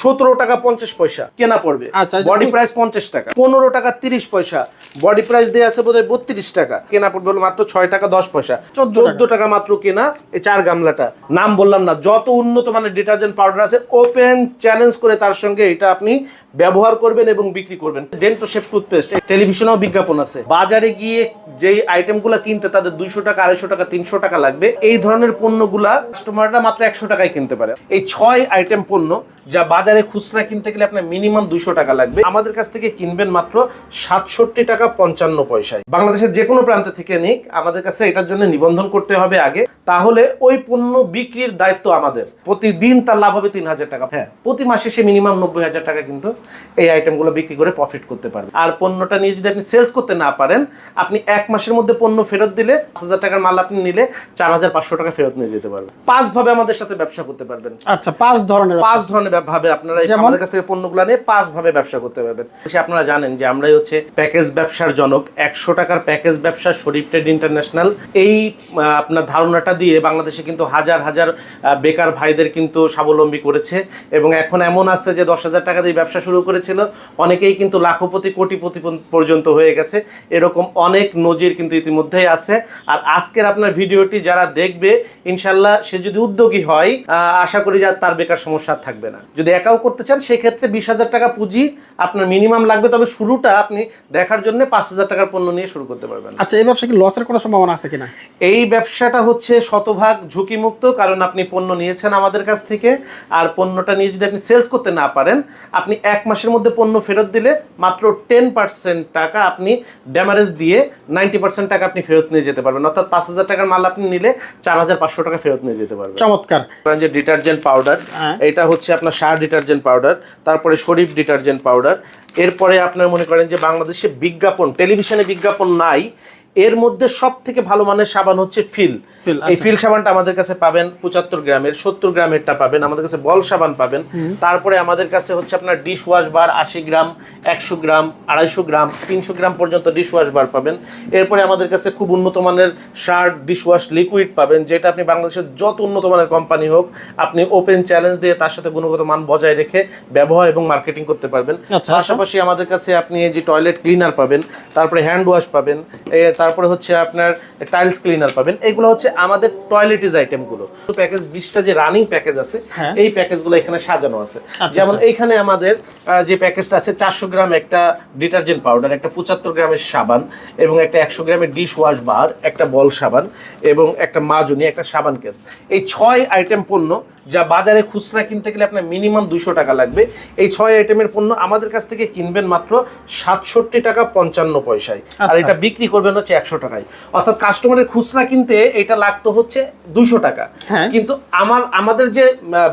সতেরো টাকা পঞ্চাশ পয়সা কেনা পড়বে। আচ্ছা, বডি প্রাইস পঞ্চাশ টাকা পনেরো টাকা তিরিশ পয়সা বডি প্রাইস দিয়ে আছে বোধহয় বত্রিশ টাকা কেনা পড়বে হলো মাত্র ছয় টাকা দশ পয়সা চোদ্দ টাকা। মাত্র কেনা এই চার গামলাটা। নাম বললাম না যত উন্নত মানের ডিটারজেন্ট পাউডার আছে ওপেন চ্যালেঞ্জ করে তার সঙ্গে এটা আপনি ব্যবহার করবেন এবং বিক্রি করবেন। ডেন্টো শেপ টুথপেস্ট টেলিভিশনেও বিজ্ঞাপন আছে। বাজারে গিয়ে যেই আইটেমগুলো কিনতে তাদের দুইশো টাকা, আড়াইশো টাকা, তিনশো টাকা লাগবে। এই ধরনের পণ্যগুলা কাস্টমাররা মাত্র একশো টাকায় কিনতে পারে। এই ছয় আইটেম পণ্য যা বাজারে খুচরা কিনতে গেলে আপনার মিনিমাম দুইশো টাকা লাগবে। আমাদের কাছ থেকে কিনবেন মাত্র সাতষট্টি টাকা পঞ্চান্ন পয়সায়। বাংলাদেশের যে কোনো প্রান্ত থেকে নিক, আমাদের কাছে এটার জন্য নিবন্ধন করতে হবে আগে। তাহলে ওই পণ্য বিক্রির দায়িত্ব আমাদের। প্রতিদিন তার লাভ হবে তিন হাজার টাকা। হ্যাঁ প্রতি মাসে সে মিনিমাম নব্বই হাজার টাকা কিন্তু এই আইটেমগুলো বিক্রি করে প্রফিট করতে পারবে। আর পণ্যটা নিয়ে যদি আপনি সেলস করতে না পারেন আপনি এক মাসের মধ্যে পণ্য ফেরত দিলে পাঁচ হাজার টাকার মাল আপনি নিলে চার হাজার পাঁচশো টাকা ফেরত নিয়ে যেতে পারবেন। পাঁচ ভাবে আমাদের সাথে ব্যবসা করতে পারবেন। আচ্ছা পাঁচ ধরনের পাঁচ ধরনের ভাবে আপনারা আমাদের কাছ থেকে পণ্যগুলো নিয়ে পাঁচ ভাবে ব্যবসা করতে পারবেন। সে আপনারা জানেন যে আমরাই হচ্ছে প্যাকেজ ব্যবসার জনক। একশো টাকার প্যাকেজ ব্যবসা শরীফ ট্রেড ইন্টারন্যাশনাল। এই আপনার ধারণাটা দিয়ে বাংলাদেশে কিন্তু হাজার হাজার বেকার ভাইদের কিন্তু স্বাবলম্বী করেছে। এবং এখন এমন আছে যে দশ হাজার টাকা দিয়ে ব্যবসা শুরু করেছিল। অনেকেই কিন্তু লাখপতি কোটিপতি পর্যন্ত- হয়ে গেছে। এরকম অনেক নজির কিন্তু ইতিমধ্যেই আছে। আর আজকের আপনার ভিডিওটি যারা দেখবে ইনশাল্লাহ সে যদি উদ্যোগী হয় আশা করি যে তার বেকার সমস্যা থাকবে না। যদি একাও করতে চান সেই ক্ষেত্রে বিশ হাজার টাকা পুঁজি আপনার মিনিমাম লাগবে। তবে শুরুটা আপনি দেখার জন্য পাঁচ হাজার টাকার পণ্য নিয়ে শুরু করতে পারবেন। আচ্ছা এই ব্যবসা কি লসের কোনো সম্ভাবনা আছে কিনা? এই ব্যবসাটা হচ্ছে শতভাগ ঝুঁকিমুক্ত কারণ আপনি পণ্য নিয়েছেন আমাদের কাছ থেকে। আর পণ্যটা নিয়ে যদি আপনি সেলস করতে না পারেন আপনি এক মাসের মধ্যে পণ্য ফেরত দিলে মাত্র টেন পার্সেন্ট টাকা আপনি ড্যামারেজ দিয়ে নাইনটি পার্সেন্ট টাকা আপনি ফেরত নিয়ে যেতে পারবেন। অর্থাৎ পাঁচ হাজার টাকার মাল আপনি নিলে চার হাজার পাঁচশো টাকা ফেরত নিয়ে যেতে পারবেন। চমৎকার। যে ডিটারজেন্ট পাউডার হ্যাঁ। এটা হচ্ছে আপনার সার ডিটারজেন্ট পাউডার তারপরে শরীফ ডিটারজেন্ট পাউডার এরপরে আপনার মনে করেন যে বাংলাদেশে বিজ্ঞাপন টেলিভিশনে বিজ্ঞাপন নাই এর মধ্যে সব থেকে ভালো মানের সাবান হচ্ছে ফিল। এই আচ্ছা। ফিল সাবানটা আমাদের কাছে পাবেন পঁচাত্তর গ্রামের সত্তর গ্রামেরটা পাবেন আমাদের কাছে বল সাবান পাবেন। তারপরে আমাদের কাছে হচ্ছে আপনার ডিশ ওয়াশ বার আশি গ্রাম একশো গ্রাম আড়াইশো গ্রাম তিনশো গ্রাম পর্যন্ত ডিশ ওয়াশ বার পাবেন। এরপরে আমাদের কাছে খুব উন্নত মানের শার্ট ডিশ ওয়াশ লিকুইড পাবেন যেটা আপনি বাংলাদেশের যত উন্নত মানের কোম্পানি হোক আপনি ওপেন চ্যালেঞ্জ দিয়ে তার সাথে গুণগত মান বজায় রেখে ব্যবহার এবং মার্কেটিং করতে পারবেন। আচ্ছা। পাশাপাশি আমাদের কাছে আপনি এই যে টয়লেট ক্লিনার পাবেন তারপরে হ্যান্ড ওয়াশ পাবেন তারপরে হচ্ছে আপনার টাইলস ক্লিনার পাবেন এগুলো হচ্ছে আমাদের টয়লেটিজ আইটেমগুলো প্যাকেজ বিশটা যে রানিং প্যাকেজ আছে হ্যাঁ। এই প্যাকেজগুলো এখানে সাজানো আছে আচ্ছা, যেমন আচ্ছা। এইখানে আমাদের যে প্যাকেজটা আছে চারশো গ্রাম একটা ডিটারজেন্ট পাউডার একটা পঁচাত্তর গ্রামের সাবান এবং একটা একশো গ্রামের ডিশ ওয়াশ বার একটা বল সাবান এবং একটা মাজুনি একটা সাবান কেস এই ছয় আইটেম পণ্য যা বাজারে খুচরা কিনতে গেলে আপনার মিনিমাম দুশো টাকা লাগবে এই ছয় আইটেমের পণ্য আমাদের কাছ থেকে কিনবেন মাত্র সাতষট্টি টাকা পঞ্চান্ন পয়সায় আর আচ্ছা। এটা বিক্রি করবেন হচ্ছে একশো টাকায় অর্থাৎ কাস্টমারের খুচরা কিনতে এটা লাগতো হচ্ছে দুশো টাকা হ্যাঁ। কিন্তু আমার আমাদের যে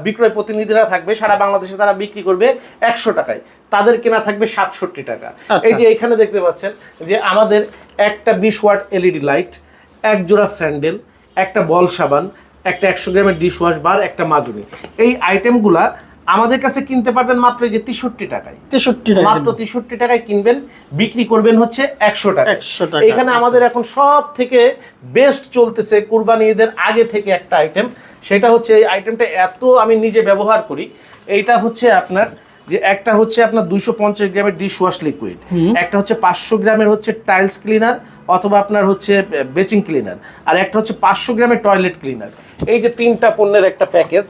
বিক্রয় প্রতিনিধিরা থাকবে সারা বাংলাদেশে তারা বিক্রি করবে একশো টাকায় তাদের কেনা থাকবে সাতষট্টি টাকা আচ্ছা। এই যে এখানে দেখতে পাচ্ছেন যে আমাদের একটা বিশ ওয়াট এলইডি লাইট এক জোড়া স্যান্ডেল একটা বল সাবান একটা একশো গ্রামের ডিশ ওয়াশ বার একটা মাজুনি এই আইটেমগুলা আমাদের কাছে কিনতে পারবেন মাত্র এই যে তেষট্টি টাকায়। তেষট্টি টাকা মাত্র তেষট্টি টাকায় কিনবেন বিক্রি করবেন হচ্ছে একশো টাকা 100 টাকা। এখানে আমাদের এখন সব থেকে বেস্ট চলতেছে কুরবানি ঈদের আগে থেকে একটা আইটেম সেটা হচ্ছে এই আইটেমটা এত আমি নিজে ব্যবহার করি। এইটা হচ্ছে আপনার যে একটা হচ্ছে আপনার দুইশো পঞ্চাশ গ্রামের ডিশ ওয়াশ লিকুইড একটা হচ্ছে পাঁচশো গ্রামের হচ্ছে টাইলস ক্লিনার অথবা আপনার হচ্ছে বেচিং ক্লিনার আর একটা হচ্ছে পাঁচশো গ্রামের টয়লেট ক্লিনার এই যে তিনটা পণ্যের একটা প্যাকেজ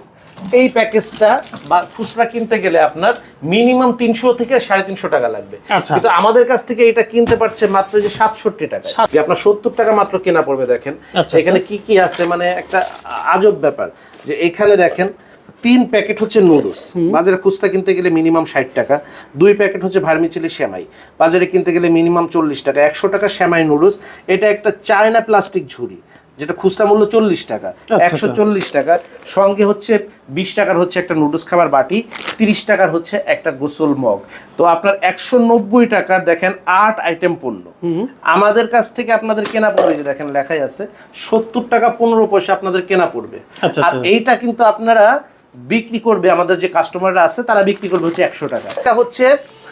এই প্যাকেজটা বা খুচরা কিনতে গেলে আপনার মিনিমাম তিনশো থেকে সাড়ে তিনশো টাকা লাগবে। আচ্ছা। কিন্তু আমাদের কাছ থেকে এটা কিনতে পারছে মাত্র যে সাতষট্টি টাকা যে আপনার সত্তর টাকা মাত্র কেনা পড়বে দেখেন। আচ্ছা, এখানে কি কি আছে? মানে একটা আজব ব্যাপার। যে এখানে দেখেন তিন প্যাকেট হচ্ছে নুডলস। বাজারে খুচরা কিনতে গেলে মিনিমাম ষাট টাকা। দুই প্যাকেট হচ্ছে ভার্মিচিলি শ্যামাই বাজারে কিনতে গেলে মিনিমাম চল্লিশ টাকা। একশো টাকা শ্যামাই নুডলস। এটা একটা চায়না প্লাস্টিক ঝুড়ি যেটা খুচরা মূল্য চল্লিশ টাকা। আচ্ছা, একশো আচ্ছা। চল্লিশ টাকা। সঙ্গে হচ্ছে বিশ টাকার হচ্ছে একটা নুডলস খাবার বাটি তিরিশ টাকার হচ্ছে একটা গোসল মগ। তো আপনার একশো নব্বই টাকার দেখেন আট আইটেম পণ্য। আমাদের কাছ থেকে আপনাদের কেনা পড়বে যে দেখেন লেখাই আছে সত্তর টাকা পনেরো পয়সা আপনাদের কেনা পড়বে। আচ্ছা, আর। এইটা কিন্তু আপনারা বিক্রি করবে আমাদের যে কাস্টমাররা আছে তারা বিক্রি করবে হচ্ছে একশো টাকা। এটা হচ্ছে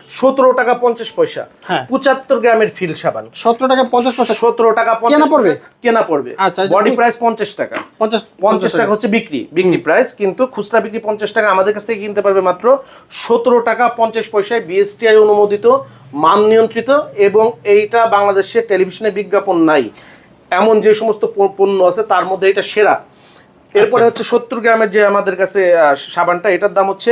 সতেরো টাকা পঞ্চাশ পয়সা। হ্যাঁ। পঁচাত্তর গ্রামের ফিল সাবান। সতেরো টাকা পঞ্চাশ পয়সা। সতেরো টাকা কেনা পড়বে? কেনা পড়বে। আচ্ছা, বডি প্রাইস পঞ্চাশ টাকা। পঞ্চাশ টাকা হচ্ছে বিক্রি। বিক্রি প্রাইস কিন্তু খুচরা বিক্রি পঞ্চাশ টাকা আমাদের কাছ থেকে কিনতে পারবে মাত্র সতেরো টাকা পঞ্চাশ পয়সায় বিএসটিআই অনুমোদিত মান নিয়ন্ত্রিত এবং এইটা বাংলাদেশে টেলিভিশনে বিজ্ঞাপন নাই। এমন যে সমস্ত পণ্য আছে তার মধ্যে এটা সেরা। এরপরে হচ্ছে সত্তর গ্রামের যে আমাদের কাছে আহ, সাবানটা এটার দাম হচ্ছে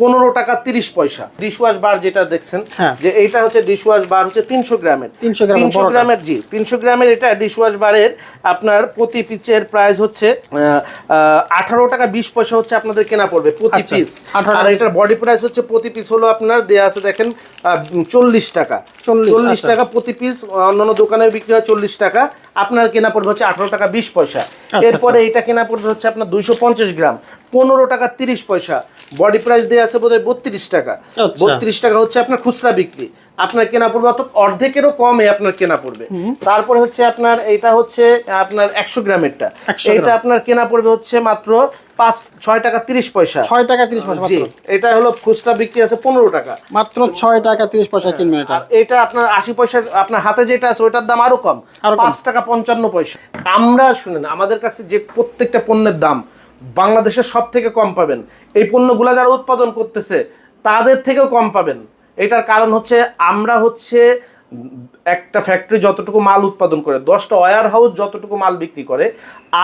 পনেরো টাকা তিরিশ পয়সা। ডিশওয়াশ বার যেটা দেখছেন হ্যাঁ। যে এইটা হচ্ছে ডিশওয়াশ বার হচ্ছে তিনশো গ্রামের। 300 তিনশো গ্রামের জি তিনশো গ্রামের এটা ডিশওয়াশ বারের আপনার প্রতি পিচের প্রাইস হচ্ছে আঠারো টাকা বিশ পয়সা হচ্ছে আপনাদের কেনা পড়বে প্রতি আচ্ছা, পিস আর এটার বডি প্রাইস হচ্ছে প্রতি পিস হলো আপনার দেয়া আছে দেখেন চল্লিশ টাকা। চল্লিশ আচ্ছা। টাকা প্রতি পিস অন্যান্য দোকানে বিক্রি হয় চল্লিশ টাকা। আপনার কেনা পড়বে হচ্ছে আঠারো টাকা বিশ পয়সা। আচ্ছা, এরপরে এটা কেনা পড়বে হচ্ছে আপনার দুইশো পঞ্চাশ গ্রাম। পনেরো টাকা তিরিশ পয়সা। বডি প্রাইস দেওয়া আছে বোধহয় বত্রিশ টাকা। আচ্ছা। বত্রিশ টাকা হচ্ছে আপনার খুচরা বিক্রি। আপনার কেনা পড়বে অর্থাৎ অর্ধেকেরও কমে আপনার কেনা পড়বে। তারপরে হচ্ছে আপনার এটা হচ্ছে আপনার একশো গ্রামেরটা। 100 গ্রাম। এটা আপনার কেনা পড়বে হচ্ছে মাত্র পাঁচ ছয় টাকা তিরিশ পয়সা। ছয় টাকা তিরিশ পয়সা জি এটা হলো খুচরা বিক্রি আছে পনেরো টাকা। মাত্র ছয় টাকা তিরিশ পয়সা কিনবেন এটা। আর এটা আপনার আশি পয়সার আপনার হাতে যেটা আছে ওটার দাম আরও কম। আরও কম। পাঁচ টাকা পঞ্চান্ন পয়সা। আমরা শুনেন আমাদের কাছে যে প্রত্যেকটা পণ্যের দাম বাংলাদেশের সব থেকে কম পাবেন। এই পণ্যগুলা যারা উৎপাদন করতেছে, তাদের থেকেও কম পাবেন। এটার কারণ হচ্ছে, আমরা হচ্ছে একটা ফ্যাক্টরি যতটুকু মাল উৎপাদন করে, দশটা ওয়ার হাউস যতটুকু মাল বিক্রি করে,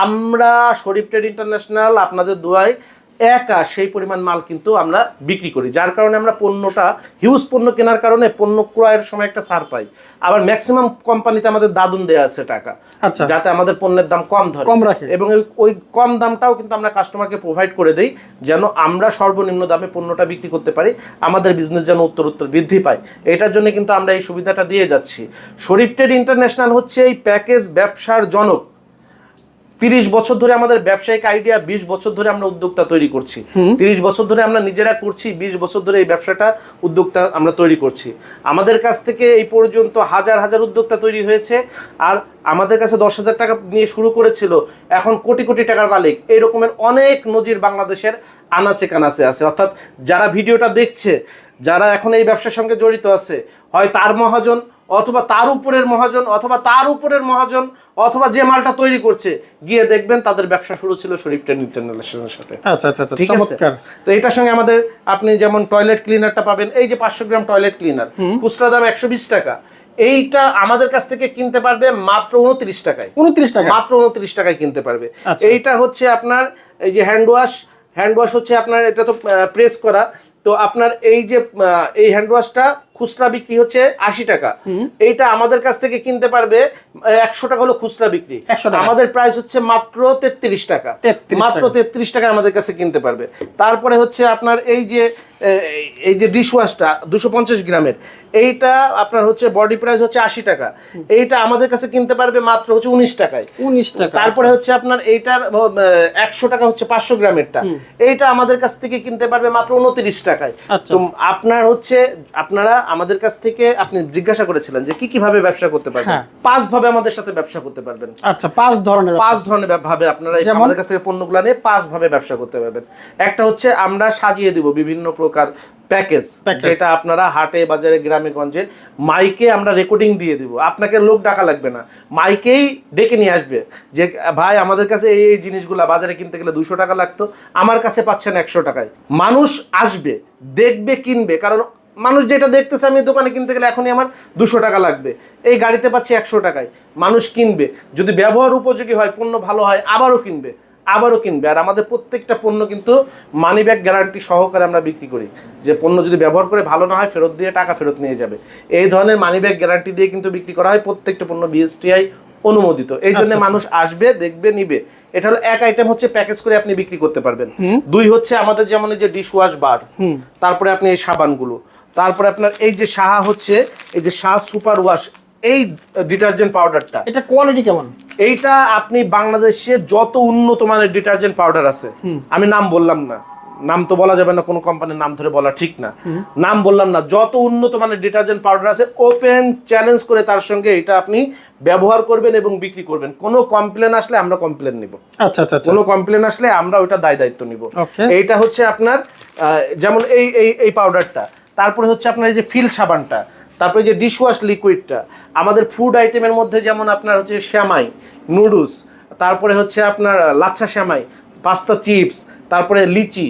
আমরা শরীফ ট্রেড ইন্টারন্যাশনাল আপনাদের দোয়ায় একা সেই পরিমাণ মাল কিন্তু আমরা বিক্রি করি। যার কারণে আমরা পণ্যটা হিউজ পণ্য কেনার কারণে পণ্য ক্রয়ের সময় একটা ছাড় পাই। আবার ম্যাক্সিমাম কোম্পানিতে আমাদের দাদুন দেয়া আছে টাকা। আচ্ছা। যাতে আমাদের পণ্যের দাম কম ধরে। কম রাখে। এবং ওই- ওই কম দামটাও কিন্তু আমরা কাস্টমারকে প্রোভাইড করে দেই যেন আমরা সর্বনিম্ন দামে পণ্যটা বিক্রি করতে পারি। আমাদের বিজনেস যেন উত্তর উত্তর বৃদ্ধি পায়। এটার জন্য কিন্তু আমরা এই সুবিধাটা দিয়ে যাচ্ছি। শরীফ ট্রেড ইন্টারন্যাশনাল হচ্ছে এই প্যাকেজ ব্যবসার জনক। তিরিশ বছর ধরে আমাদের ব্যবসায়িক আইডিয়া বিশ বছর ধরে আমরা উদ্যোক্তা তৈরি করছি। তিরিশ বছর ধরে আমরা নিজেরা করছি বিশ বছর ধরে এই ব্যবসাটা উদ্যোক্তা আমরা তৈরি করছি। আমাদের কাছ থেকে এই পর্যন্ত হাজার হাজার উদ্যোক্তা তৈরি হয়েছে আর আমাদের কাছে দশ হাজার টাকা নিয়ে শুরু করেছিল। এখন কোটি কোটি টাকার মালিক। এই রকমের অনেক নজির বাংলাদেশের আনাচে কানাচে আছে। অর্থাৎ যারা ভিডিওটা দেখছে যারা এখন এই ব্যবসার সঙ্গে জড়িত আছে হয় তার মহাজন অথবা তার উপরের মহাজন অথবা তার উপরের মহাজন অথবা যে মালটা তৈরি করছে গিয়ে দেখবেন তাদের ব্যবসা শুরু ছিল শরীফ ট্রেন ইন্টারন্যাশনালের সাথে। আচ্ছা আচ্ছা আচ্ছা ঠিক আছে? তো এটার সঙ্গে আমাদের আপনি যেমন টয়লেট ক্লিনারটা পাবেন এই যে পাঁচশো গ্রাম টয়লেট ক্লিনার খুচরা দাম একশো বিশ টাকা। এইটা আমাদের কাছ থেকে কিনতে পারবে মাত্র উনত্রিশ টাকায়। উনত্রিশ টাকা? মাত্র উনত্রিশ টাকায় কিনতে পারবে। আচ্ছা। এইটা হচ্ছে আপনার এই যে হ্যান্ড ওয়াশ হ্যান্ড ওয়াশ হচ্ছে আপনার এটা তো প্রেস করা। তো আপনার এই যে এই হ্যান্ড ওয়াশটা খুচরা বিক্রি হচ্ছে আশি টাকা। এইটা আমাদের কাছ থেকে কিনতে পারবে একশো টাকা হলো খুচরা বিক্রি। 100 টাকা। আমাদের প্রাইস হচ্ছে মাত্র তেত্রিশ টাকা। মাত্র তেত্রিশ টাকা আমাদের কাছে কিনতে পারবে। তারপরে হচ্ছে আপনার এই যে এই যে ডিশওয়াশটা দুশো পঞ্চাশ গ্রামের এইটা আপনার হচ্ছে বডি প্রাইস হচ্ছে আশি টাকা। এইটা আমাদের কাছে কিনতে পারবে মাত্র হচ্ছে উনিশ টাকায়। উনিশ টাকা তারপরে হচ্ছে আপনার এইটার একশো টাকা হচ্ছে পাঁচশো গ্রামেরটা। এইটা আমাদের কাছ থেকে কিনতে পারবে মাত্র উনত্রিশ টাকায়। আচ্ছা। তো আপনার হচ্ছে আপনারা আমাদের কাছ থেকে আপনি জিজ্ঞাসা করেছিলেন যে কি কীভাবে ব্যবসা করতে পারবেন? হ্যাঁ। পাঁচ ভাবে আমাদের সাথে ব্যবসা করতে পারবেন। আচ্ছা পাঁচ ধরনের পাঁচ ধরনের ভাবে আপনারা আমাদের কাছ থেকে পণ্যগুলো নিয়ে পাঁচ ভাবে ব্যবসা করতে পারবেন। একটা হচ্ছে আমরা সাজিয়ে দিব বিভিন্ন প্রকার প্যাকেজ যেটা আপনারা হাটে বাজারে গ্রামে গঞ্জে মাইকে আমরা রেকর্ডিং দিয়ে দিব। আপনাকে লোক ডাকা লাগবে না। মাইকেই ডেকে নিয়ে আসবে যে ভাই আমাদের কাছে এই এই জিনিসগুলো বাজারে কিনতে গেলে দুশো টাকা লাগতো। আমার কাছে পাচ্ছেন একশো টাকায়। মানুষ আসবে দেখবে কিনবে। কারণ মানুষ যেটা দেখতেছে আমি দোকানে কিনতে গেলে এখনই আমার দুশো টাকা লাগবে। এই গাড়িতে পাচ্ছি একশো টাকায়। মানুষ কিনবে। যদি ব্যবহার উপযোগী হয় পণ্য ভালো হয় আবারও কিনবে। আবারও কিনবে। আর আমাদের প্রত্যেকটা পণ্য কিন্তু মানি ব্যাগ গ্যারান্টি সহকারে আমরা বিক্রি করি। যে পণ্য যদি ব্যবহার করে ভালো না হয় ফেরত দিয়ে টাকা ফেরত নিয়ে যাবে। এই ধরনের মানি ব্যাগ গ্যারান্টি দিয়ে কিন্তু বিক্রি করা হয় প্রত্যেকটা পণ্য বিএসটিআই অনুমোদিত। এই জন্য আচ্ছা, মানুষ আসবে দেখবে নিবে। এটা হলো এক আইটেম হচ্ছে প্যাকেজ করে আপনি বিক্রি করতে পারবেন। দুই হচ্ছে আমাদের যেমন এই যে ডিশ ওয়াশ বার তারপরে আপনি এই সাবানগুলো। তারপরে আপনার এই যে সাহা হচ্ছে এই যে সাহা সুপার ওয়াশ এই ডিটারজেন্ট পাউডারটা। এটা কোয়ালিটি কেমন? এইটা আপনি বাংলাদেশে যত উন্নত মানের ডিটারজেন্ট পাউডার আছে আমি নাম বললাম না। নাম তো বলা যাবে না কোনো কোম্পানির নাম ধরে বলা ঠিক না। নাম বললাম না যত উন্নত মানের ডিটারজেন্ট পাউডার আছে ওপেন চ্যালেঞ্জ করে তার সঙ্গে এটা আপনি ব্যবহার করবেন এবং বিক্রি করবেন। কোনো কমপ্লেন আসলে আমরা কমপ্লেন নিব। আচ্ছা আচ্ছা আচ্ছা। কোনো কমপ্লেন আসলে আমরা ওটা দায় দায়িত্ব নিব. এইটা হচ্ছে আপনার যেমন এই এই এই পাউডারটা। তারপরে হচ্ছে আপনার এই যে ফিল সাবানটা, তারপরে যে ডিশওয়াশ লিকুইডটা আমাদের ফুড আইটেমের মধ্যে যেমন আপনার হচ্ছে শ্যামাই নুডলস তারপরে হচ্ছে আপনার লাচ্ছা শ্যামাই পাস্তা চিপস তারপরে লিচি,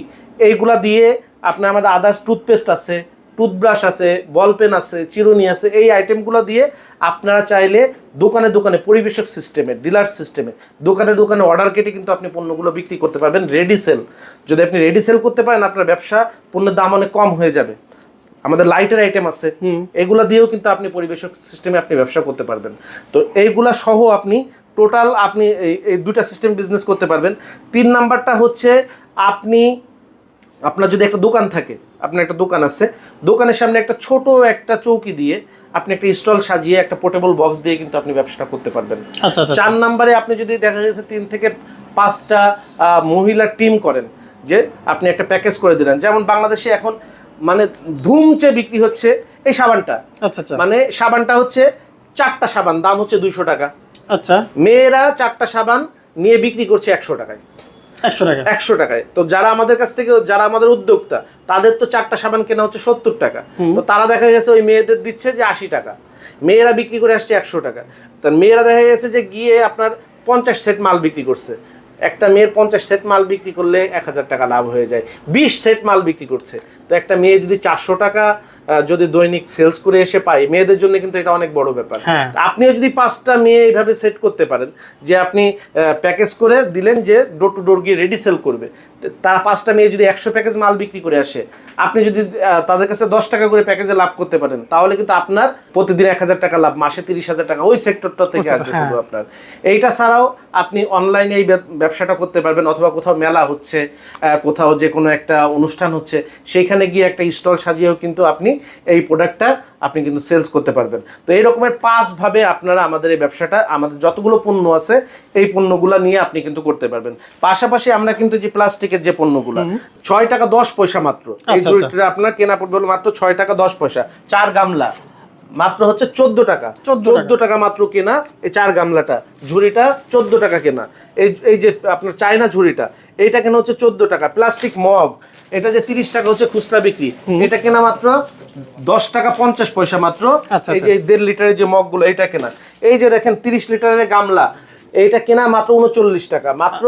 এইগুলা দিয়ে আপনার আমাদের আদার্স টুথপেস্ট আছে টুথব্রাশ আছে বল পেন আছে, চিরুনি আছে, এই আইটেমগুলো দিয়ে আপনারা চাইলে দোকানে দোকানে পরিবেশক সিস্টেমে ডিলার সিস্টেমে দোকানে দোকানে অর্ডার কেটে কিন্তু আপনি পণ্যগুলো বিক্রি করতে পারবেন রেডি সেল যদি আপনি রেডি সেল করতে পারেন, আপনার ব্যবসা পণ্যের দাম অনেক কম হয়ে যাবে। আমাদের লাইটের আইটেম আছে। এগুলা দিয়েও কিন্তু আপনি পরিবেশক সিস্টেমে আপনি ব্যবসা করতে পারবেন। তো এইগুলা সহ আপনি টোটাল আপনি এই দুটা সিস্টেম বিজনেস করতে পারবেন। তিন নাম্বারটা হচ্ছে আপনি আপনার যদি একটা দোকান থাকে আপনার একটা দোকান আছে দোকানের সামনে একটা ছোট একটা চৌকি দিয়ে আপনি একটা স্টল সাজিয়ে একটা পোর্টেবল বক্স দিয়ে কিন্তু আপনি ব্যবসাটা করতে পারবেন। আচ্ছা আচ্ছা চার নাম্বারে আপনি যদি দেখা গেছে তিন থেকে পাঁচটা আহ, মহিলার টিম করেন যে আপনি একটা প্যাকেজ করে দিলেন। যেমন বাংলাদেশে এখন মানে ধুমচে বিক্রি হচ্ছে এই সাবানটা। আচ্ছা আচ্ছা। মানে সাবানটা হচ্ছে চারটা সাবান দাম হচ্ছে দুইশো টাকা। আচ্ছা। মেয়েরা চারটা সাবান নিয়ে বিক্রি করছে একশো টাকায়। একশো টাকা। একশো টাকায়। তো যারা আমাদের কাছ থেকে যারা আমাদের উদ্যোক্তা তাদের তো চারটা সাবান কেনা হচ্ছে সত্তর টাকা। তো তারা দেখা গেছে ওই মেয়েদের দিচ্ছে যে আশি টাকা। মেয়েরা বিক্রি করে আসছে একশো টাকা। তার মেয়েরা দেখা গেছে যে গিয়ে আপনার পঞ্চাশ সেট মাল বিক্রি করছে। একটা মেয়ের পঞ্চাশ সেট মাল বিক্রি করলে এক হাজার টাকা লাভ হয়ে যায়। বিশ সেট মাল বিক্রি করছে। তো একটা মেয়ে যদি চারশো টাকা যদি দৈনিক সেলস করে এসে পায় মেয়েদের জন্য কিন্তু এটা অনেক বড় ব্যাপার হ্যাঁ। আপনিও যদি পাঁচটা মেয়ে এইভাবে সেট করতে পারেন যে আপনি প্যাকেজ করে দিলেন যে ডোর টু ডোর গিয়ে রেডি সেল করবে তারা পাঁচটা মেয়ে যদি একশো প্যাকেজ মাল বিক্রি করে আসে আপনি যদি তাদের কাছে দশ টাকা করে প্যাকেজে লাভ করতে পারেন তাহলে কিন্তু আপনার প্রতিদিন এক হাজার টাকা লাভ মাসে তিরিশ হাজার টাকা ওই সেক্টরটা থেকে আসবে হ্যাঁ। শুধু আপনার এইটা ছাড়াও আপনি অনলাইনে এই ব্যবসাটা করতে পারবেন অথবা কোথাও মেলা হচ্ছে কোথাও যে কোনো একটা অনুষ্ঠান হচ্ছে সেইখানে গিয়ে একটা স্টল সাজিয়েও কিন্তু আপনি এই প্রোডাক্টটা আপনি কিন্তু সেলস করতে পারবেন। তো এই রকমের পাঁচভাবে আপনারা আমাদের এই ব্যবসাটা আমাদের যতগুলো পণ্য আছে এই পণ্যগুলো নিয়ে আপনি কিন্তু করতে পারবেন। পাশাপাশি আমরা কিন্তু যে প্লাস্টিকের যে পণ্যগুলো ছয় টাকা দশ পয়সা মাত্র। এই আচ্ছা, আচ্ছা। আপনার কেনা পড়বে মাত্র ছয় টাকা দশ পয়সা। চার গামলা। মাত্র হচ্ছে চোদ্দ টাকা। 14 চোদ্দ টাকা। মাত্র কেনা এই চার গামলাটা। ঝুড়িটা চোদ্দ টাকা কেনা। এই এই যে আপনার চায়না ঝুড়িটা এইটা কেনা হচ্ছে চোদ্দ টাকা। প্লাস্টিক মগ এটা যে তিরিশ টাকা হচ্ছে খুচরা বিক্রি এটা কেনা মাত্র দশ টাকা পঞ্চাশ পয়সা মাত্র। আচ্ছা, এই যে এই দেড় লিটারের যে মগগুলো এটা কেনা। এই যে দেখেন তিরিশ লিটারের গামলা এইটা কেনা মাত্র উনচল্লিশ টাকা। মাত্র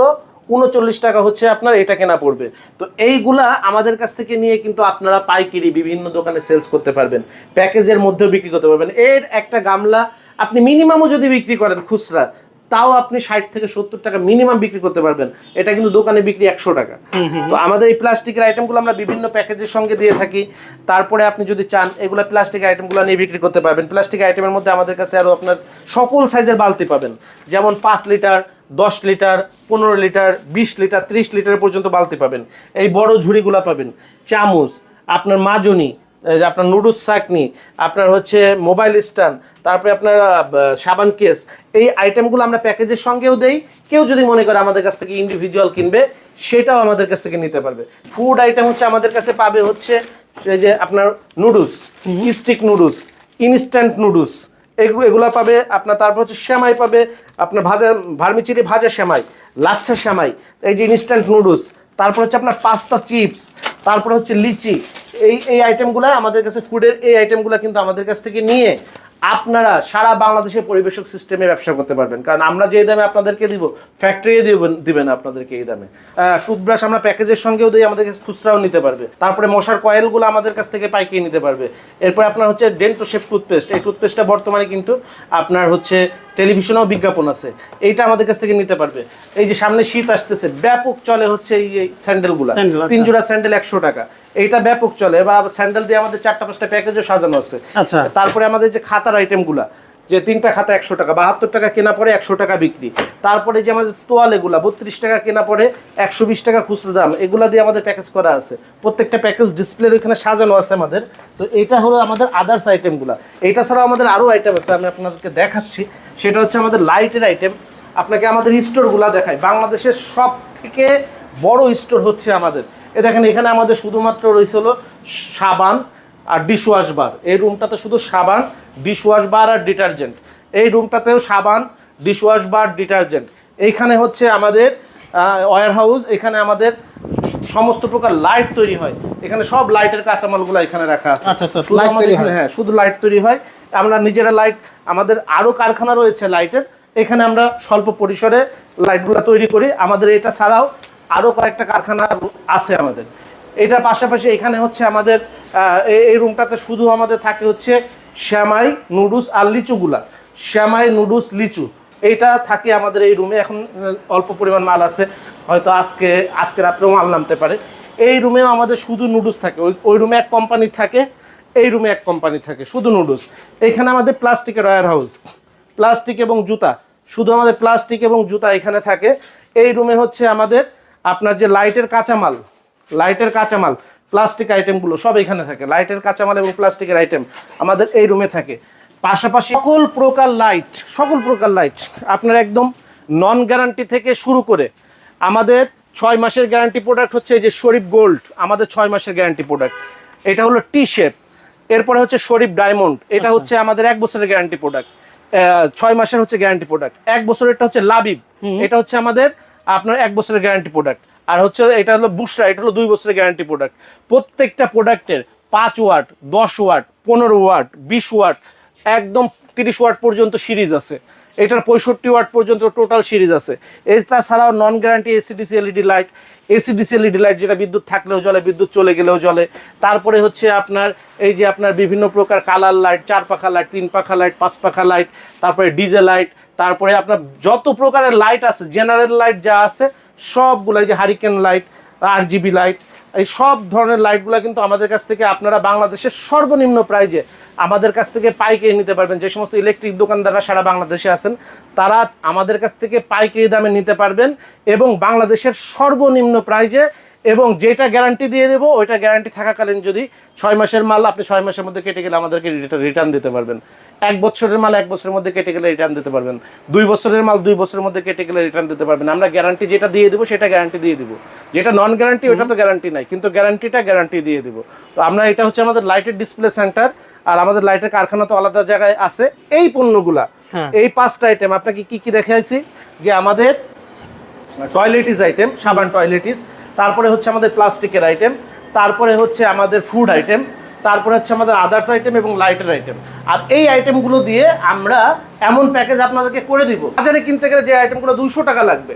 উনচল্লিশ টাকা হচ্ছে আপনার এটা কেনা পড়বে। তো এইগুলা আমাদের কাছ থেকে নিয়ে কিন্তু আপনারা পাইকারি বিভিন্ন দোকানে সেলস করতে পারবেন প্যাকেজের মধ্যেও বিক্রি করতে পারবেন। এর একটা গামলা আপনি মিনিমামও যদি বিক্রি করেন খুচরা তাও আপনি ষাট থেকে সত্তর টাকা মিনিমাম বিক্রি করতে পারবেন। এটা কিন্তু দোকানে বিক্রি একশো টাকা। তো আমাদের এই প্লাস্টিকের আইটেমগুলো আমরা বিভিন্ন প্যাকেজের সঙ্গে দিয়ে থাকি। তারপরে আপনি যদি চান এগুলো প্লাস্টিক আইটেমগুলো নিয়ে বিক্রি করতে পারবেন। প্লাস্টিক আইটেমের মধ্যে আমাদের কাছে আরও আপনার সকল সাইজের বালতি পাবেন। যেমন পাঁচ লিটার দশ লিটার পনেরো লিটার বিশ লিটার ত্রিশ লিটার পর্যন্ত বালতি পাবেন। এই বড় ঝুড়িগুলো পাবেন। চামচ আপনার মাজনি এই যে আপনার নুডলস চাকনি আপনার হচ্ছে মোবাইল স্ট্যান্ড তারপরে আপনার সাবান কেস এই আইটেমগুলো আমরা প্যাকেজের সঙ্গেও দেই। কেউ যদি মনে করে আমাদের কাছ থেকে ইন্ডিভিজুয়াল কিনবে সেটাও আমাদের কাছ থেকে নিতে পারবে। ফুড আইটেম হচ্ছে আমাদের কাছে পাবে হচ্ছে এই যে আপনার noodles stick noodles instant noodles এগুলো পাবে, আপনার তারপর হচ্ছে শ্যামাই পাবে, আপনার ভাজা ভার্মিচিরি ভাজা শ্যামাই লাচ্ছা শ্যামাই এই যে ইনস্ট্যান্ট নুডলস তারপর হচ্ছে আপনার পাস্তা চিপস, তারপর হচ্ছে লিচি, এই এই আইটেমগুলো আমাদের কাছে ফুডের এই আইটেমগুলো কিন্তু আমাদের কাছ থেকে নিয়ে আপনারা সারা বাংলাদেশের পরিবেশক সিস্টেমে ব্যবসা করতে পারবেন। কারণ আমরা যে দামে আপনাদেরকে দিব ফ্যাক্টরি দিবেন দিবেন আপনাদেরকে এই দামে। টুথব্রাশ আমরা প্যাকেজের সঙ্গেও দিই, আমাদের কাছে খুচরাও নিতে পারবে। তারপরে মশার কয়েলগুলো আমাদের কাছ থেকে পাইকিয়ে নিতে পারবে। এরপরে আপনার হচ্ছে ডেন্টো শেপ টুথপেস্ট এই টুথপেস্টটা বর্তমানে কিন্তু আপনার হচ্ছে টেলিভিশনেও বিজ্ঞাপন আছে। এইটা আমাদের কাছ থেকে নিতে পারবে। এই যে সামনে শীত আসতেছে ব্যাপক চলে হচ্ছে এই স্যান্ডেলগুলো। স্যান্ডেল, আচ্ছা। তিন জোড়া স্যান্ডেল একশো টাকা। এইটা ব্যাপক চলে। এবার স্যান্ডেল দিয়ে আমাদের চারটা পাঁচটা প্যাকেজও সাজানো আছে। আচ্ছা। তারপরে আমাদের যে খাতার আইটেমগুলা যে তিনটা খাতা একশো টাকা বাহাত্তর টাকা কেনা পরে একশো টাকা বিক্রি। তারপরে যে আমাদের তোয়ালেগুলা বত্রিশ টাকা কেনা পরে একশো বিশ টাকা খুচরো দাম এগুলা দিয়ে আমাদের প্যাকেজ করা আছে। প্রত্যেকটা প্যাকেজ ডিসপ্লের ওইখানে সাজানো আছে আমাদের। তো এটা হলো আমাদের আদার্স আইটেমগুলা এইটা ছাড়াও আমাদের আরও আইটেম আছে আমি আপনাদেরকে দেখাচ্ছি। সেটা হচ্ছে আমাদের লাইটের আইটেম আপনাকে আমাদের স্টোরগুলা দেখায় বাংলাদেশের সব থেকে বড় স্টোর হচ্ছে আমাদের। এ দেখেন এখানে আমাদের শুধুমাত্র রয়েছে হলো সাবান আর ডিশওয়াশ বার এই রুমটাতে শুধু সাবান ডিশওয়াশ বার আর ডিটারজেন্ট এই রুমটাতেও সাবান ডিশওয়াশ বার ডিটারজেন্ট এইখানে হচ্ছে আমাদের ওয়ার হাউস এখানে আমাদের সমস্ত প্রকার লাইট তৈরি হয়। এখানে সব লাইটের কাঁচামালগুলো এখানে রাখা আছে। আচ্ছা, আচ্ছা, শুধু আমাদের তৈরি এখানে- হ্যাঁ। শুধু লাইট তৈরি হয়। আমরা নিজেরা লাইট আমাদের আরও কারখানা রয়েছে লাইটের এখানে আমরা স্বল্প পরিসরে লাইটগুলো তৈরি করি। আমাদের এটা ছাড়াও আরও কয়েকটা কারখানা আছে আমাদের। এটার পাশাপাশি এখানে হচ্ছে আমাদের এই- রুমটাতে শুধু আমাদের থাকে হচ্ছে শ্যামাই, নুডলস আর লিচুগুলা। শ্যামাই, নুডলস, লিচু এইটা থাকে আমাদের এই রুমে এখন অল্প পরিমাণ মাল আছে। হয়তো আজকে আজকে রাত্রেও মাল নামতে পারে। এই রুমেও আমাদের শুধু নুডলস থাকে। ওই ওই রুমে এক কোম্পানি থাকে। এই রুমে এক কোম্পানি থাকে, শুধু নুডলস এইখানে আমাদের প্লাস্টিকের ওয়্যার হাউস প্লাস্টিক এবং জুতা, শুধু আমাদের প্লাস্টিক এবং জুতা এখানে থাকে। এই রুমে হচ্ছে আমাদের আপনার যে লাইটের কাঁচামাল লাইটের কাঁচামাল প্লাস্টিক আইটেমগুলো সব এখানে থাকে। লাইটের কাঁচামাল এবং প্লাস্টিকের আইটেম আমাদের এই রুমে থাকে। পাশাপাশি সকল প্রকার লাইট সকল প্রকার লাইট আপনার একদম নন গ্যারান্টি থেকে শুরু করে আমাদের ছয় মাসের গ্যারান্টি প্রোডাক্ট হচ্ছে এই যে শরীফ গোল্ড আমাদের ছয় মাসের গ্যারান্টি প্রোডাক্ট এটা হলো টি শেপ এরপরে হচ্ছে শরীফ ডায়মন্ড। এটা হচ্ছে আমাদের এক বছরের গ্যারান্টি প্রোডাক্ট ছয় মাসের হচ্ছে গ্যারান্টি প্রোডাক্ট এক বছরেরটা হচ্ছে লাবিব। এটা হচ্ছে আমাদের আপনার এক বছরের গ্যারান্টি প্রোডাক্ট আর হচ্ছে এটা হলো বুস্টার এটা হলো দুই বছরের গ্যারান্টি প্রোডাক্ট প্রত্যেকটা প্রোডাক্টের পাঁচ ওয়াট দশ ওয়াট পনেরো ওয়াট বিশ ওয়াট একদম তিরিশ ওয়াট পর্যন্ত সিরিজ আছে। এটার পঁয়ষট্টি ওয়াট পর্যন্ত টোটাল সিরিজ আছে। এটা ছাড়াও non guarantee AC DC LED light AC DC LED light যেটা বিদ্যুৎ থাকলেও জ্বলে, বিদ্যুৎ চলে গেলেও জ্বলে। তারপরে হচ্ছে আপনার এই যে আপনার বিভিন্ন প্রকার কালার লাইট চার পাখা লাইট তিন পাখা লাইট পাঁচ পাখা লাইট তারপরে ডিজে লাইট তারপরে আপনার যত প্রকারের লাইট আছে জেনারেল লাইট যা আছে, সবগুলো যে হারিকেন লাইট আর জিবি লাইট এই সব ধরনের লাইটগুলো কিন্তু আমাদের কাছ থেকে আপনারা বাংলাদেশের সর্বনিম্ন প্রাইজে আমাদের কাছ থেকে পাইকারি নিতে পারবেন। যে সমস্ত ইলেকট্রিক দোকানদাররা সারা বাংলাদেশে আছেন, তারা আমাদের কাছ থেকে পাইকারি দামে নিতে পারবেন এবং বাংলাদেশের সর্বনিম্ন প্রাইজে এবং যেটা গ্যারান্টি দিয়ে দেবো ওইটা গ্যারান্টি থাকাকালীন যদি ছয় মাসের মাল আপনি ছয় মাসের মধ্যে কেটে গেলে আমাদেরকে রিটার্ন দিতে পারবেন। এক বছরের মাল এক বছরের মধ্যে কেটে গেলে রিটার্ন দিতে পারবেন। দুই বছরের মাল দুই বছরের মধ্যে কেটে গেলে রিটার্ন দিতে পারবেন। আমরা গ্যারান্টি যেটা দিয়ে দেবো সেটা গ্যারান্টি দিয়ে দিব। যেটা নন গ্যারান্টি ওটা তো গ্যারান্টি নাই কিন্তু গ্যারান্টিটা গ্যারান্টি দিয়ে দিব। তো আমরা এটা হচ্ছে আমাদের লাইটের ডিসপ্লে সেন্টার আর আমাদের লাইটের কারখানা তো আলাদা জায়গায় আছে। এই পণ্যগুলা হ্যাঁ। এই পাঁচটা আইটেম আপনাকে কি কি দেখাইছি যে আমাদের টয়লেটিস আইটেম সাবান টয়লেটিস তারপরে হচ্ছে আমাদের প্লাস্টিকের আইটেম তারপরে হচ্ছে আমাদের ফুড আইটেম তারপরে হচ্ছে আমাদের আদার্স আইটেম এবং লাইটের আইটেম আর এই আইটেমগুলো দিয়ে আমরা এমন প্যাকেজ আপনাদেরকে করে দিব। বাজারে কিনতে গেলে যে আইটেমগুলো দুশো টাকা লাগবে।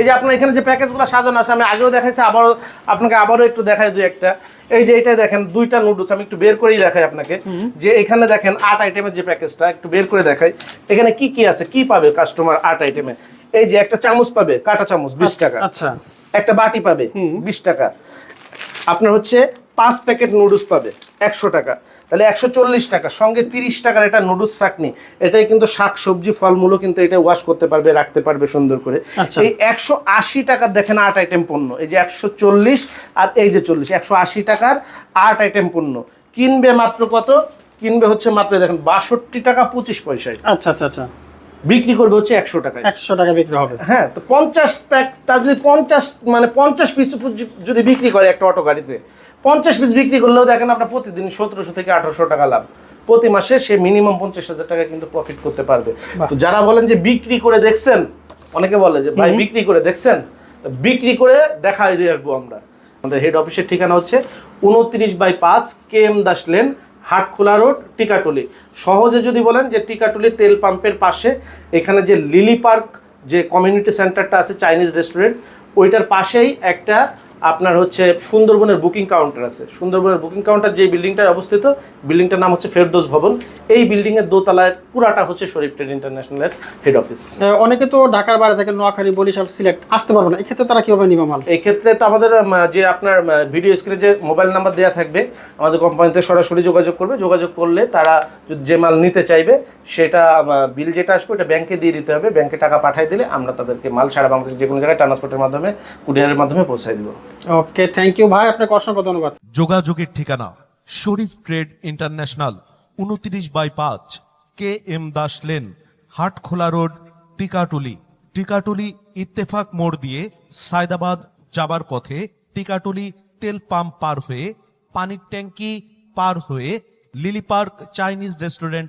এই যে আপনার এখানে যে প্যাকেজগুলো সাজানো আছে আমি আগেও দেখাইছি আবারও আপনাকে আবারও একটু দেখাই দুই একটা। এই যে এটা দেখেন দুইটা নুডলস আমি একটু বের করেই দেখাই আপনাকে। যে এখানে দেখেন আট আইটেমের যে প্যাকেজটা একটু বের করে দেখাই। এখানে কি কি আছে কি পাবে কাস্টমার আট আইটেমে এই যে একটা চামচ পাবে কাঁটা চামচ বিশ টাকা। আচ্ছা। একটা বাটি পাবে বিশ টাকা। আপনার হচ্ছে পাঁচ প্যাকেট নুডলস পাবে একশো টাকা। তাহলে একশো চল্লিশ টাকা সঙ্গে তিরিশ টাকার এটা নুডলস চাটনি। এটাই কিন্তু শাক সবজি ফলমূলও কিন্তু এটা ওয়াশ করতে পারবে রাখতে পারবে সুন্দর করে। আচ্ছা। এই একশো আশি টাকার দেখেন আট আইটেম পণ্য। এই যে একশো চল্লিশ আর এই যে চল্লিশ একশো আশি টাকার আট আইটেম পণ্য। কিনবে মাত্র কত? কিনবে হচ্ছে মাত্র দেখেন বাষট্টি টাকা পঁচিশ পয়সায়। আচ্ছা আচ্ছা আচ্ছা। বিক্রি করবে হচ্ছে একশো টাকায়। একশো টাকা বিক্রি হবে। হ্যাঁ তো পঞ্চাশ প্যাক তার যদি পঞ্চাশ মানে পঞ্চাশ পিস যদি বিক্রি করে একটা অটো গাড়িতে পঞ্চাশ পিস বিক্রি করলেও দেখেন আপনার প্রতিদিন সতেরোশো থেকে আঠারোশো টাকা লাভ। প্রতি মাসে সে মিনিমাম পঞ্চাশ হাজার টাকা কিন্তু প্রফিট করতে পারবে। তো যারা বলেন যে বিক্রি করে দেখছেন অনেকে বলে যে ভাই বিক্রি করে দেখছেন? বিক্রি করে দেখাই দিয়ে আসব আমরা। আমাদের হেড অফিসের ঠিকানা হচ্ছে উনত্রিশ বাই পাঁচ K M Das lane Hatkhola road, Tikatuli. সহজে যদি বলেন যে টিকাটুলি তেল পাম্পের পাশে, এখানে যে লিলি পার্ক, যে কমিউনিটি সেন্টারটা আছে চাইনিজ রেস্টুরেন্ট ওইটার পাশেই একটা আপনার হচ্ছে সুন্দরবনের বুকিং কাউন্টার আছে। সুন্দরবনের বুকিং কাউন্টার যে বিল্ডিংটায় অবস্থিত বিল্ডিংটার নাম হচ্ছে ফেরদোস ভবন। এই বিল্ডিংয়ের দোতলায় পুরাটা হচ্ছে শরীফ ট্রেড ইন্টারন্যাশনালের হেড অফিস আহ, অনেকে তো ঢাকার বাইরে থেকে নোয়াখালী বরিশাল সিলেক্ট আসতে পারবে না। এক্ষেত্রে তারা কীভাবে নিবে মাল? এই ক্ষেত্রে তো আমাদের যে আপনার ভিডিও স্ক্রিনে যে মোবাইল নাম্বার দেওয়া থাকবে আমাদের কোম্পানিতে সরাসরি যোগাযোগ করবে। যোগাযোগ করলে তারা যে মাল নিতে চাইবে সেটা বিল যেটা আসবে ওটা ব্যাংকে দিয়ে দিতে হবে। ব্যাংকে টাকা পাঠিয়ে দিলে আমরা তাদেরকে মাল সারা বাংলাদেশের যে কোনো জায়গায় ট্রান্সপোর্টের মাধ্যমে কুরিয়ারের মাধ্যমে পৌঁছায় দিব। ওকে থ্যাংক ইউ ভাই আপনাকে অসংখ্য ধন্যবাদ। যোগাযোগের ঠিকানা শরীফ ট্রেড ইন্টারন্যাশনাল উনত্রিশ বাই পাঁচ K M Das lane Hatkhola road Tikatuli. Tikatuli Ittefaq মোড় দিয়ে সায়দাবাদ যাবার পথে টিকাটুলি তেল পাম্প পার হয়ে পানির ট্যাঙ্কি পার হয়ে লিলি পার্ক চাইনিজ রেস্টুরেন্ট